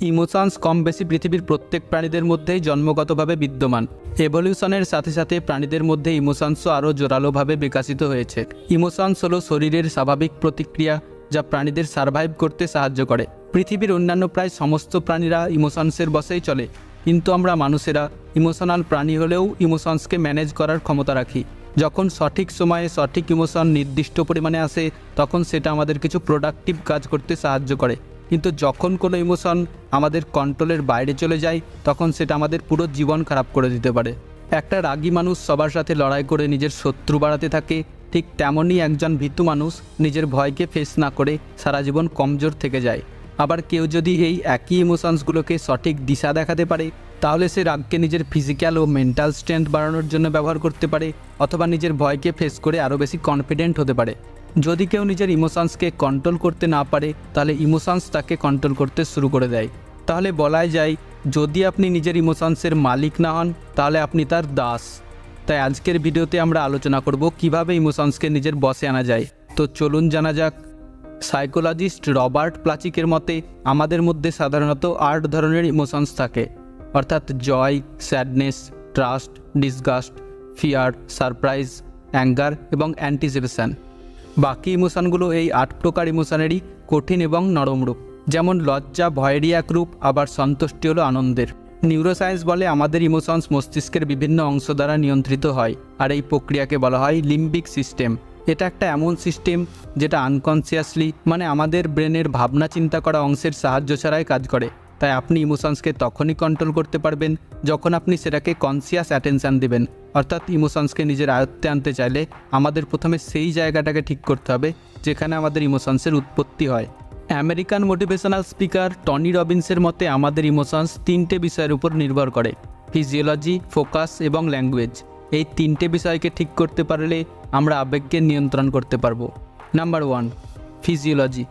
Emotions কম বেশি পৃথিবীর প্রত্যেক প্রাণীদের মধ্যেই জন্মগতভাবে বিদ্যমান। এভলিউশনের সাথে সাথে প্রাণীদের মধ্যে ইমোশনসও আরও জোরালোভাবে বিকাশিত হয়েছে। ইমোশনস হলো শরীরের স্বাভাবিক প্রতিক্রিয়া যা প্রাণীদের সার্ভাইভ করতে সাহায্য করে। পৃথিবীর অন্যান্য প্রায় সমস্ত প্রাণীরা ইমোশনসের বসেই চলে। কিন্তু আমরা মানুষেরা ইমোশনাল প্রাণী হলেও ইমোশনসকে ম্যানেজ করার ক্ষমতা রাখি। যখন সঠিক সময়ে সঠিক ইমোশন নির্দিষ্ট পরিমাণে আসে, তখন সেটা আমাদের কিছু প্রোডাক্টিভ কাজ করতে সাহায্য করে। কিন্তু যখন কোনো ইমোশন আমাদের কন্ট্রোলের বাইরে চলে যায়, তখন সেটা আমাদের পুরো জীবন খারাপ করে দিতে পারে। একটা রাগী মানুষ সবার সাথে লড়াই করে নিজের শত্রু বাড়াতে থাকে, ঠিক তেমনই একজন ভীতু মানুষ নিজের ভয়কে ফেস না করে সারা জীবন কমজোর থেকে যায়। আবার কেউ যদি এই একই ইমোশনসগুলোকে সঠিক দিশা দেখাতে পারে, তাহলে সে রাগকে নিজের ফিজিক্যাল ও মেন্টাল স্ট্রেংথ বাড়ানোর জন্য ব্যবহার করতে পারে, অথবা নিজের ভয়কে ফেস করে আরও বেশি কনফিডেন্ট হতে পারে। যদি কেউ নিজের ইমোশনসকে কন্ট্রোল করতে না পারে, তাহলে ইমোশনস তাকে কন্ট্রোল করতে শুরু করে দেয়। তাহলে বলাই যায়, যদি আপনি নিজের ইমোশনসের মালিক না হন, তাহলে আপনি তার দাস। তাই আজকের ভিডিওতে আমরা আলোচনা করব কীভাবে ইমোশনসকে নিজের বসে আনা যায়। তো চলুন জানা যাক সাইকোলজিস্ট রবার্ট প্লাচিকের মতে, আমাদের মধ্যে সাধারণত আট ধরনের ইমোশনস থাকে। অর্থাৎ joy sadness trust disgust fear surprise anger এবং অ্যান্টিসিপেশন বাকি ইমোশনগুলো এই আট প্রকার ইমোশনেরই কঠিন এবং নরম রূপ। যেমন লজ্জা ভয়েরই এক রূপ, আবার সন্তুষ্টি হলো আনন্দের। নিউরোসায়েন্স বলে আমাদের ইমোশনস মস্তিষ্কের বিভিন্ন অংশ দ্বারা নিয়ন্ত্রিত হয়, আর এই প্রক্রিয়াকে বলা হয় লিম্বিক সিস্টেম। এটা একটা এমন সিস্টেম যেটা আনকনসিয়াসলি মানে আমাদের ব্রেনের ভাবনা চিন্তা করা অংশের সাহায্য ছাড়াই কাজ করে। তাই আপনি ইমোশনসকে তখনই কন্ট্রোল করতে পারবেন যখন আপনি সেটাকে কনসিয়াস অ্যাটেনশান দেবেন। অর্থাৎ ইমোশনসকে নিজের আয়ত্তে আনতে চাইলে আমাদের প্রথমে সেই জায়গাটাকে ঠিক করতে হবে যেখানে আমাদের ইমোশনসের উৎপত্তি হয়। আমেরিকান মোটিভেশনাল স্পিকার টনি রবিন্সের মতে আমাদের ইমোশনস তিনটে বিষয়ের উপর নির্ভর করে ফিজিওলজি ফোকাস এবং ল্যাঙ্গুয়েজ এই তিনটে বিষয়কে ঠিক করতে পারলে আমরা আবেগকে নিয়ন্ত্রণ করতে পারব। নাম্বার ওয়ান ফিজিওলজি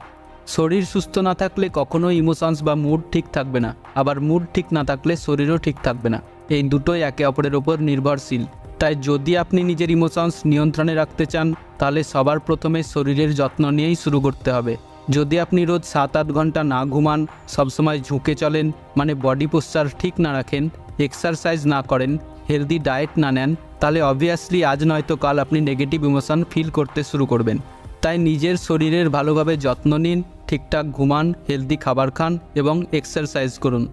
শরীর সুস্থ না থাকলে কখনো ইমোশনস বা মুড ঠিক থাকবে না। আবার মুড ঠিক না থাকলে শরীরও ঠিক থাকবে না। এই দুটোই একে অপরের ওপর নির্ভরশীল। তাই যদি আপনি নিজের ইমোশনস নিয়ন্ত্রণে রাখতে চান, তাহলে সবার প্রথমে শরীরের যত্ন নিয়েই শুরু করতে হবে। যদি আপনি রোজ সাত আট ঘণ্টা না ঘুমান, সবসময় ঝুঁকে চলেন মানে বডি পোশ্চার ঠিক না রাখেন এক্সারসাইজ না করেন হেলদি ডায়েট না নেন, তাহলে অবভিয়াসলি আজ নয়তো কাল আপনি নেগেটিভ ইমোশন ফিল করতে শুরু করবেন। তাই নিজের শরীরের ভালোভাবে যত্ন নিন ঠিকঠাক ঘুমান হেলদি খাবার খান এবং এক্সারসাইজ করুন।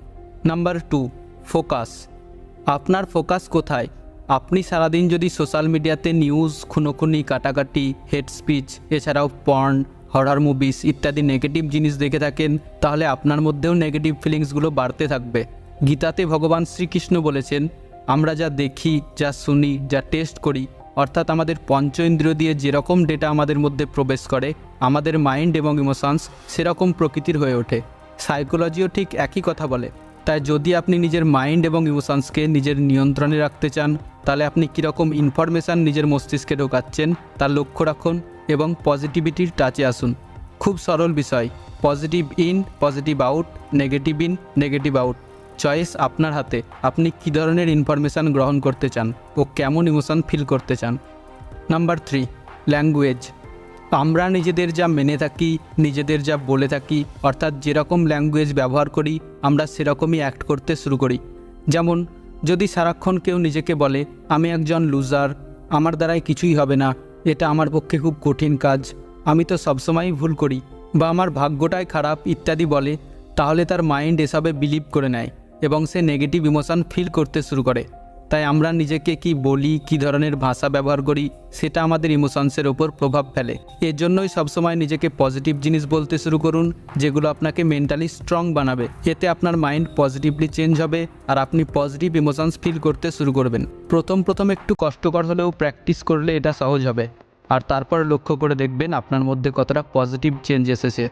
নাম্বার টু ফোকাস আপনার ফোকাস কোথায়? আপনি সারাদিন যদি সোশ্যাল মিডিয়াতে নিউজ খুনোখুনি, কাটাকাটি হেড স্পিচ এছাড়াও পর্ন হরার মুভিস ইত্যাদি নেগেটিভ জিনিস দেখে থাকেন, তাহলে আপনার মধ্যেও নেগেটিভ ফিলিংসগুলো বাড়তে থাকবে। গীতাতে ভগবান শ্রীকৃষ্ণ বলেছেন, আমরা যা দেখি, যা শুনি, যা টেস্ট করি অর্থাৎ আমাদের পঞ্চ ইন্দ্রিয় দিয়ে যেরকম ডেটা আমাদের মধ্যে প্রবেশ করে, আমাদের মাইন্ড এবং ইমোশনস সেরকম প্রকৃতির হয়ে ওঠে। সাইকোলজিও ঠিক একই কথা বলে। তাই যদি আপনি নিজের মাইন্ড এবং ইমোশনসকে নিজের নিয়ন্ত্রণে রাখতে চান, তাহলে আপনি কীরকম ইনফরমেশান নিজের মস্তিষ্কে ঢোকাচ্ছেন তার লক্ষ্য রাখুন এবং পজিটিভিটির টাচে আসুন। খুব সরল বিষয় positive in positive out negative in negative out choice আপনার হাতে। আপনি কী ধরনের ইনফরমেশান গ্রহণ করতে চান ও কেমন ইমোশন ফিল করতে চান? নাম্বার থ্রি ল্যাঙ্গুয়েজ আমরা নিজেদের যা মেনে থাকি, নিজেদের যা বলে থাকি, অর্থাৎ যেরকম ল্যাঙ্গুয়েজ ব্যবহার করি, আমরা সেরকমই অ্যাক্ট করতে শুরু করি। যেমন, যদি সারাক্ষণ কেউ নিজেকে বলে, আমি একজন লুজার আমার দ্বারাই কিছুই হবে না, এটা আমার পক্ষে খুব কঠিন কাজ, আমি তো সবসময়ই ভুল করি, বা, আমার ভাগ্যটাই খারাপ, ইত্যাদি বলে, তাহলে তার মাইন্ড এসবে বিলিভ করে নেয়। এবং সে নেগেটিভ ইমোশান ফিল করতে শুরু করে। তাই আমরা নিজেকে কি বলি, কি ধরনের ভাষা ব্যবহার করি, সেটা আমাদের ইমোশনসের ওপর প্রভাব ফেলে। এর জন্যই সবসময় নিজেকে পজিটিভ জিনিস বলতে শুরু করুন, যেগুলো আপনাকে মেন্টালি স্ট্রং বানাবে। এতে আপনার মাইন্ড পজিটিভলি চেঞ্জ হবে আর আপনি পজিটিভ ইমোশনস ফিল করতে শুরু করবেন। প্রথম প্রথম একটু কষ্টকর হলেও প্র্যাকটিস করলে এটা সহজ হবে। আর তারপর লক্ষ্য করে দেখবেন আপনার মধ্যে কতটা পজিটিভ চেঞ্জ এসেছে।